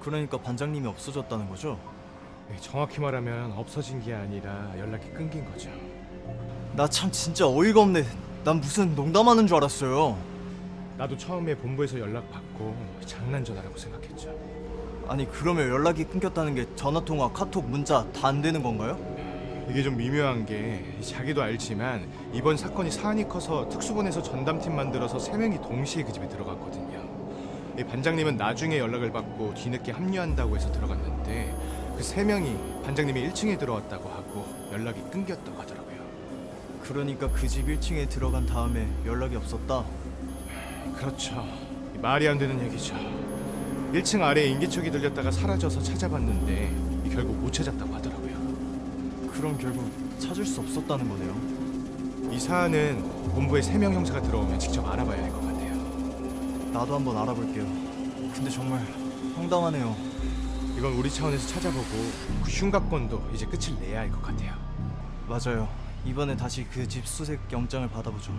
그러니까 반장님이 없어졌다는 거죠? 네, 정확히 말하면 없어진 게 아니라 연락이 끊긴 거죠. 나 참 진짜 어이가 없네. 난 무슨 농담하는 줄 알았어요. 나도 처음에 본부에서 연락 받고 장난 전화라고 생각했죠. 아니 그러면 연락이 끊겼다는 게 전화 통화, 카톡, 문자 다 안 되는 건가요? 이게 좀 미묘한 게 자기도 알지만 이번 사건이 사안이 커서 특수본에서 전담팀 만들어서 세 명이 동시에 그 집에 들어갔거든요. 이 반장님은 나중에 연락을 받고 뒤늦게 합류한다고 해서 들어갔는데 그 세 명이 반장님이 1층에 들어왔다고 하고 연락이 끊겼다고 하더라고요. 그러니까 그 집 1층에 들어간 다음에 연락이 없었다. 그렇죠. 말이 안 되는 얘기죠. 1층 아래에 인기척이 들렸다가 사라져서 찾아봤는데 결국 못 찾았다고 하더라고요. 그럼 결국 찾을 수 없었다는 거네요. 이 사안은 본부에 세 명 형사가 들어오면 직접 알아봐야 할 것 같아요. 나도 한번 알아볼게요. 근데 정말 황당하네요. 이건 우리 차원에서 찾아보고 그 흉각건도 이제 끝을 내야 할 것 같아요. 맞아요. 이번에 다시 그 집 수색 영장을 받아보죠.